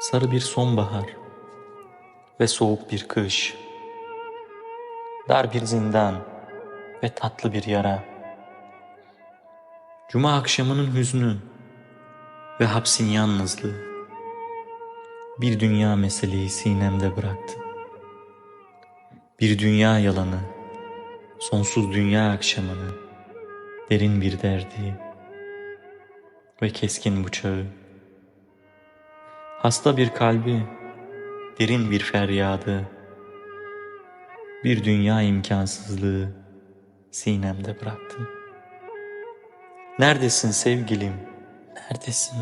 Sarı bir sonbahar ve soğuk bir kış. Dar bir zindan ve tatlı bir yara. Cuma akşamının hüznü ve hapsin yalnızlığı. Bir dünya meseleyi sinemde bıraktım. Bir dünya yalanı, sonsuz dünya akşamını, derin bir derdi ve keskin bıçağı. Hasta bir kalbi, derin bir feryadı, bir dünya imkansızlığı sinemde bıraktım. Neredesin sevgilim? Neredesin?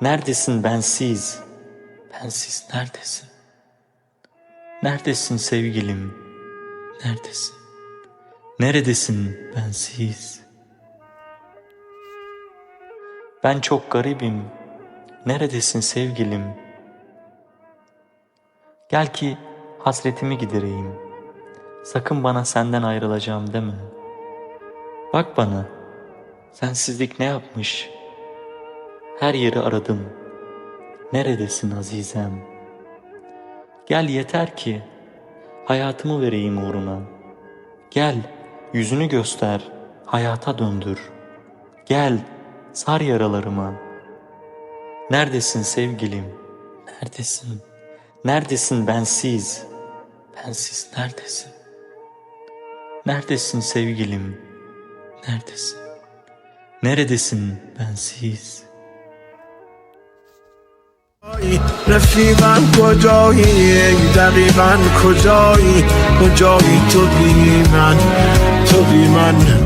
Neredesin bensiz? Bensiz neredesin? Neredesin sevgilim? Neredesin? Neredesin bensiz? Ben çok garibim. Neredesin sevgilim? Gel ki hasretimi gidereyim. Sakın bana senden ayrılacağım deme. Bak bana. Sensizlik ne yapmış? Her yeri aradım. Neredesin azizem? Gel yeter ki hayatımı vereyim uğruna. Gel yüzünü göster, hayata döndür. Gel sar yaralarıma. Neredesin sevgilim? Neredesin? Neredesin bensiz? Bensiz neredesin? Neredesin sevgilim? Neredesin? Neredesin bensiz? رفیقم کجایی دقیقا کجایی کجایی تو بی من تو بی من